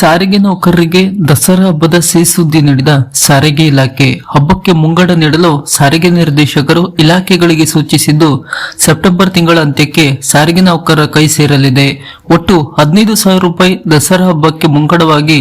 ಸಾರಿಗೆ ನೌಕರರಿಗೆ ದಸರಾ ಹಬ್ಬದ ಸುದ್ದಿ ನೀಡಿದ ಸಾರಿಗೆ ಇಲಾಖೆ. ಹಬ್ಬಕ್ಕೆ ಮುಂಗಡ ನೀಡಲು ಸಾರಿಗೆ ನಿರ್ದೇಶಕರು ಇಲಾಖೆಗಳಿಗೆ ಸೂಚಿಸಿದ್ದು, ಸೆಪ್ಟೆಂಬರ್ ತಿಂಗಳ ಅಂತ್ಯಕ್ಕೆ ಸಾರಿಗೆ ನೌಕರರ ಕೈ ಸೇರಲಿದೆ. ಒಟ್ಟು ಹದಿನೈದು ಸಾವಿರ ರೂಪಾಯಿ ದಸರಾ ಹಬ್ಬಕ್ಕೆ ಮುಂಗಡವಾಗಿ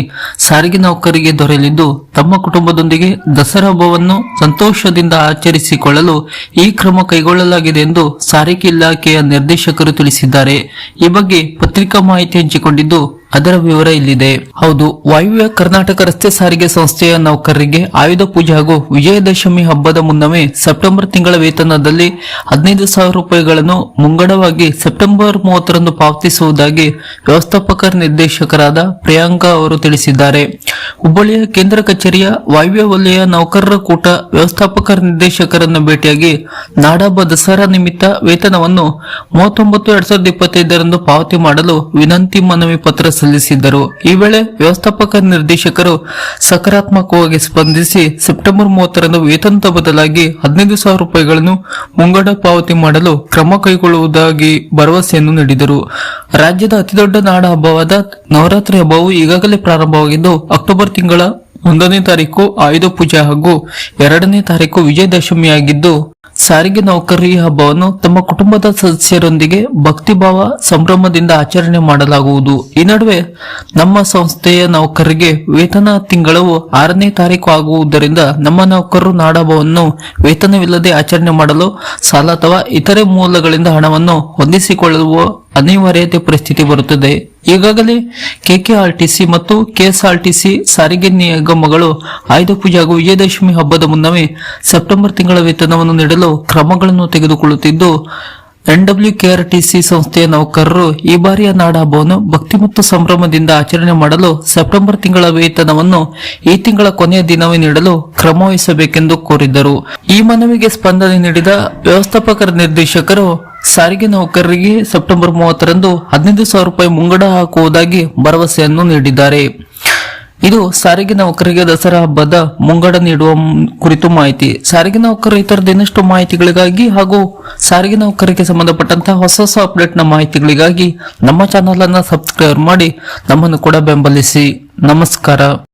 ಸಾರಿಗೆ ನೌಕರರಿಗೆ ದೊರೆಯಲಿದ್ದು, ತಮ್ಮ ಕುಟುಂಬದೊಂದಿಗೆ ದಸರಾ ಹಬ್ಬವನ್ನು ಸಂತೋಷದಿಂದ ಆಚರಿಸಿಕೊಳ್ಳಲು ಈ ಕ್ರಮ ಕೈಗೊಳ್ಳಲಾಗಿದೆ ಎಂದು ಸಾರಿಗೆ ಇಲಾಖೆಯ ನಿರ್ದೇಶಕರು ತಿಳಿಸಿದ್ದಾರೆ. ಈ ಬಗ್ಗೆ ಪತ್ರಿಕಾ ಮಾಹಿತಿ ಹಂಚಿಕೊಂಡಿದ್ದು ಅದರ ವಿವರ ಇಲ್ಲಿದೆ. ಹೌದು, ವಾಯುವ್ಯ ಕರ್ನಾಟಕ ರಸ್ತೆ ಸಾರಿಗೆ ಸಂಸ್ಥೆಯ ನೌಕರರಿಗೆ ಆಯುಧ ಪೂಜೆ ಹಾಗೂ ವಿಜಯದಶಮಿ ಹಬ್ಬದ ಮುನ್ನವೇ ಸೆಪ್ಟೆಂಬರ್ ತಿಂಗಳ ವೇತನದಲ್ಲಿ ಹದಿನೈದು ಸಾವಿರ ರೂಪಾಯಿಗಳನ್ನು ಮುಂಗಡವಾಗಿ ಸೆಪ್ಟೆಂಬರ್ ಮೂವತ್ತರಂದು ಪಾವತಿಸುವುದಾಗಿ ವ್ಯವಸ್ಥಾಪಕ ನಿರ್ದೇಶಕರಾದ ಪ್ರಿಯಾಂಕಾ ಅವರು ತಿಳಿಸಿದ್ದಾರೆ. ಹುಬ್ಬಳ್ಳಿಯ ಕೇಂದ್ರ ಕಚೇರಿಯ ವಾಯುವ್ಯ ವಲಯ ನೌಕರರ ಕೂಟ ವ್ಯವಸ್ಥಾಪಕ ನಿರ್ದೇಶಕರನ್ನು ಭೇಟಿಯಾಗಿ ನಾಡಹಬ್ಬ ದಸರಾ ನಿಮಿತ್ತ ವೇತನವನ್ನು ಮೂವತ್ತೊಂಬತ್ತು ಎರಡ್ ಸಾವಿರದ ಇಪ್ಪತ್ತೈದರಂದು ಪಾವತಿ ಮಾಡಲು ವಿನಂತಿ ಮನವಿ ಪತ್ರ ಸಲ್ಲಿಸಿದ್ದರು. ಈ ವೇಳೆ ವ್ಯವಸ್ಥಾಪಕ ನಿರ್ದೇಶಕರು ಸಕಾರಾತ್ಮಕವಾಗಿ ಸ್ಪಂದಿಸಿ ಸೆಪ್ಟೆಂಬರ್ ಮೂವತ್ತರಂದು ವೇತನದ ಬದಲಾಗಿ ಹದಿನೈದು ಸಾವಿರ ರೂಪಾಯಿಗಳನ್ನು ಮುಂಗಡ ಪಾವತಿ ಮಾಡಲು ಕ್ರಮ ಕೈಗೊಳ್ಳುವುದಾಗಿ ಭರವಸೆಯನ್ನು ನೀಡಿದರು. ರಾಜ್ಯದ ಅತಿದೊಡ್ಡ ನಾಡ ಹಬ್ಬವಾದ ನವರಾತ್ರಿ ಹಬ್ಬವು ಈಗಾಗಲೇ ಪ್ರಾರಂಭವಾಗಿದ್ದು, ಅಕ್ಟೋಬರ್ ತಿಂಗಳ ಒಂದನೇ ತಾರೀಕು ಆಯುಧ ಪೂಜೆ ಹಾಗೂ ಎರಡನೇ ತಾರೀಕು ವಿಜಯದಶಮಿಯಾಗಿದ್ದು ಸಾರಿಗೆ ನೌಕರಿ ಹಬ್ಬವನ್ನು ತಮ್ಮ ಕುಟುಂಬದ ಸದಸ್ಯರೊಂದಿಗೆ ಭಕ್ತಿಭಾವ ಸಂಭ್ರಮದಿಂದ ಆಚರಣೆ ಮಾಡಲಾಗುವುದು. ಈ ನಡುವೆ ನಮ್ಮ ಸಂಸ್ಥೆಯ ನೌಕರಿಗೆ ವೇತನ ತಿಂಗಳವು ಆರನೇ ತಾರೀಕು ಆಗುವುದರಿಂದ ನಮ್ಮ ನೌಕರರು ನಾಡಹಬ್ಬವನ್ನು ವೇತನವಿಲ್ಲದೆ ಆಚರಣೆ ಮಾಡಲು ಸಾಲ ಅಥವಾ ಇತರೆ ಮೂಲಗಳಿಂದ ಹಣವನ್ನು ಹೊಂದಿಸಿಕೊಳ್ಳುವ ಅನಿವಾರ್ಯತೆ ಪರಿಸ್ಥಿತಿ ಬರುತ್ತದೆ. ಈಗಾಗಲೇ ಕೆಕೆಆರ್ಟಿಸಿ ಮತ್ತು ಕೆಎಸ್ಆರ್ಟಿಸಿ ಸಾರಿಗೆ ನಿಗಮಗಳು ಆಯುಧ ಪೂಜೆ ಹಾಗೂ ವಿಜಯದಶಮಿ ಹಬ್ಬದ ಮುನ್ನವೇ ಸೆಪ್ಟೆಂಬರ್ ತಿಂಗಳ ವೇತನವನ್ನು ನೀಡಲು ಕ್ರಮಗಳನ್ನು ತೆಗೆದುಕೊಳ್ಳುತ್ತಿದ್ದು, ಎನ್ಡಬ್ಲ್ಯೂ ಕೆಆರ್ಟಿಸಿ ಸಂಸ್ಥೆಯ ನೌಕರರು ಈ ಬಾರಿಯ ನಾಡ ಹಬ್ಬವನ್ನು ಭಕ್ತಿ ಮತ್ತು ಸಂಭ್ರಮದಿಂದ ಆಚರಣೆ ಮಾಡಲು ಸೆಪ್ಟೆಂಬರ್ ತಿಂಗಳ ವೇತನವನ್ನು ಈ ತಿಂಗಳ ಕೊನೆಯ ದಿನವೇ ನೀಡಲು ಕ್ರಮವಹಿಸಬೇಕೆಂದು ಕೋರಿದ್ದರು. ಈ ಮನವಿಗೆ ಸ್ಪಂದನೆ ನೀಡಿದ ವ್ಯವಸ್ಥಾಪಕರ ನಿರ್ದೇಶಕರು ಸಾರಿಗೆ ನೌಕರರಿಗೆ ಸೆಪ್ಟೆಂಬರ್ ಮೂವತ್ತರಂದು ಹದಿನೈದು ಸಾವಿರ ರೂಪಾಯಿ ಮುಂಗಡ ಹಾಕುವುದಾಗಿ ಭರವಸೆಯನ್ನು ನೀಡಿದ್ದಾರೆ. ಇದು ಸಾರಿಗೆ ನೌಕರರಿಗೆ ದಸರಾ ಹಬ್ಬದ ಮುಂಗಡ ನೀಡುವ ಕುರಿತು ಮಾಹಿತಿ. ಸಾರಿಗೆ ನೌಕರರು ಇತರ ಇನ್ನಷ್ಟು ಮಾಹಿತಿಗಳಿಗಾಗಿ ಹಾಗೂ ಸಾರಿಗೆ ನೌಕರಿಗೆ ಸಂಬಂಧಪಟ್ಟಂತಹ ಹೊಸ ಹೊಸ ಅಪ್ಡೇಟ್ನ ಮಾಹಿತಿಗಳಿಗಾಗಿ ನಮ್ಮ ಚಾನಲ್ ಅನ್ನು ಸಬ್ಸ್ಕ್ರೈಬ್ ಮಾಡಿ ನಮ್ಮನ್ನು ಕೂಡ ಬೆಂಬಲಿಸಿ. ನಮಸ್ಕಾರ.